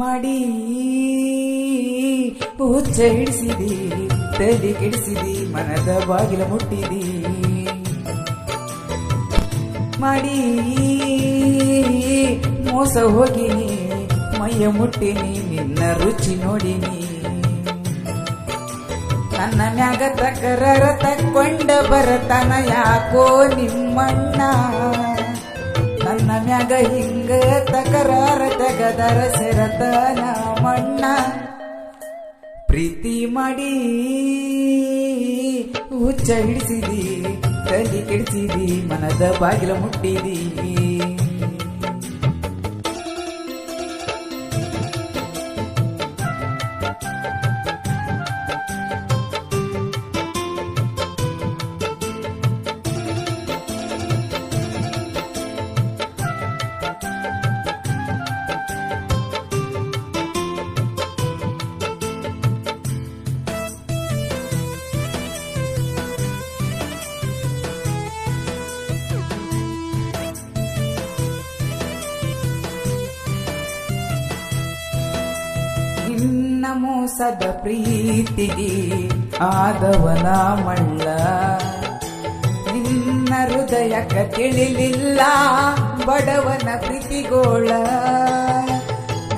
ಮಾಡಿ. ಹುಚ್ಚ ಹಿಡಿಸಿದಿ ತಲೆ ಕೆಡಿಸಿದಿ, ಮನದ ಬಾಗಿಲ ಮುಟ್ಟಿದಿ. ಮಾಡಿ. ಮೋಸ ಹೋಗಿನಿ, ಮೈಯ ಮುಟ್ಟಿನಿ, ನಿನ್ನ ರುಚಿ ನೋಡಿನಿ. ನನ್ನ ಮ್ಯಾಗ ತಕರರ ತಕ್ಕೊಂಡ ಬರತನ ಯಾಕೋ ನಿಮ್ಮಣ್ಣ. ನನ್ನ ಮ್ಯಾಗ ಹಿಂಗ ತಕರಾರ ತಗದರ ಸೆರತನ ಮಣ್ಣ. ಪ್ರೀತಿ ಮಾಡಿ ಹುಚ್ಚ ಹಿಡಿಸಿದಿ, ತಲೆ ಕೆಡಿಸಿದಿ, ಮನದ ಬಾಗಿಲ ಮುಟ್ಟಿದಿ ಮೋಸದ ಪ್ರೀತಿಗೆ ಆದವನ ಮಳ್ಳ. ನಿನ್ನ ಹೃದಯಕ್ಕ ತಿಳಿಲಿಲ್ಲ ಬಡವನ ಪ್ರೀತಿಗೋಳ.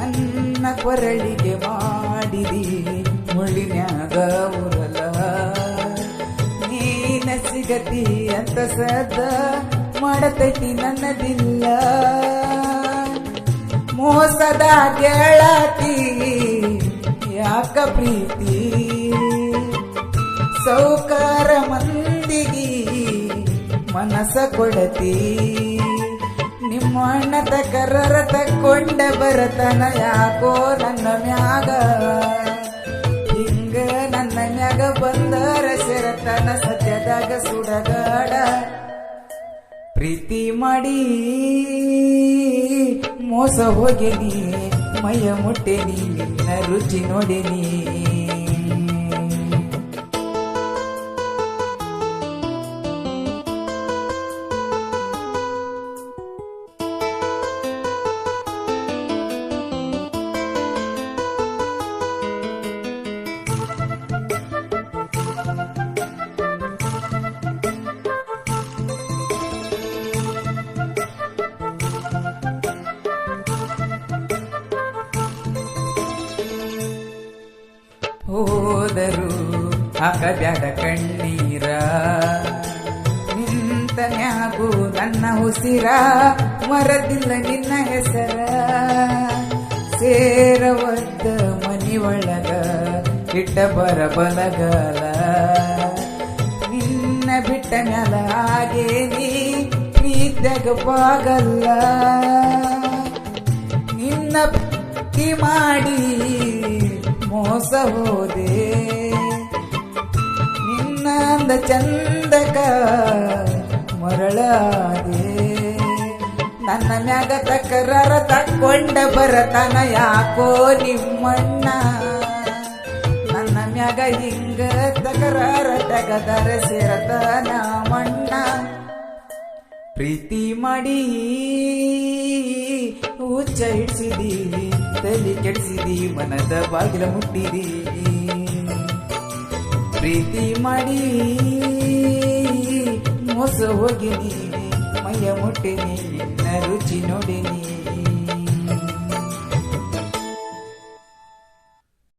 ನನ್ನ ಕೊರಳಿಗೆ ಮಾಡಿದಿ ಮುಳ್ಳಿನ್ಯಾಗ ಉರಲ. ನೀನ ಸಿಗತಿ ಅಂತ ಸದ ಮಾಡತೈತಿ ನನ್ನದಿಲ್ಲ. ಮೋಸದ ಗೆಳತಿ ಯಾಕ ಪ್ರೀತಿ, ಸೌಕಾರ ಮಂದಿಗಿ ಮನಸ ಕೊಡತಿ. ನಿಮ್ಮ ಅಣ್ಣ ತಕರರ ತಕ್ಕೊಂಡ ಬರತನ ಯಾಕೋ ನನ್ನ ಮ್ಯಾಗ? ಹಿಂಗ ನನ್ನ ಮ್ಯಾಗ ಬಂದರ ಸೆರತನ ಸತ್ಯದಾಗ ಸುಡಗಾಡ. ಪ್ರೀತಿ ಮಾಡಿ ಮೋಸ ಹೋಗೆನಿ ಮೈಯ ಮುಟ್ಟೆನಿ ನಿನ್ನ ರುಚಿ ನೋಡೆನಿ ಹೋದರು ಹಾಕಬ್ಯಾಡ ಕಣ್ಣೀರ. ನಿಂತ ಮ್ಯಾಗು ನನ್ನ ಉಸಿರ ಮರದಿಲ್ಲ ನಿನ್ನ ಹೆಸರ. ಸೇರವದ್ದ ಮನಿ ಒಳಗ ಇಟ್ಟ ಬರ ಬಲಗಲ. ನಿನ್ನ ಬಿಟ್ಟ ನೆಲ ಹಾಗೆ ನೀದ್ದಾಗ ಪಾಗಲ್ಲ ನಿನ್ನ ಮಾಡಿ ಮೋಸ ಹೋದೆ. ನಿನ್ನಂದ ಚಂದಕ ಮರಳಾದೆ. ನನ್ನ ಮ್ಯಾಗ ತಕರಾರ ತಕ್ಕೊಂಡ ಬರತನ ಯಾಕೋ ನಿಮ್ಮಣ್ಣ. ನನ್ನ ಮ್ಯಾಗ ಹಿಂಗ ತಕರಾರ ತಗದರ ಸೇರತನ ಮಣ್ಣ ಪ್ರೀತಿ ಮಾಡಿ, ಹುಚ್ಚ ತಲೆ ಕೆಡಿಸಿದಿ ಮನದ ಬಾಗಿಲ ಮುಟ್ಟಿದಿ. ಪ್ರೀತಿ ಮಾಡಿ ಮೋಸ ಹೋಗಿನಿ ಮೈಯ ಮುಟ್ಟಿನಿ ನಿನ್ನ ರುಚಿ ನೋಡಿನಿ.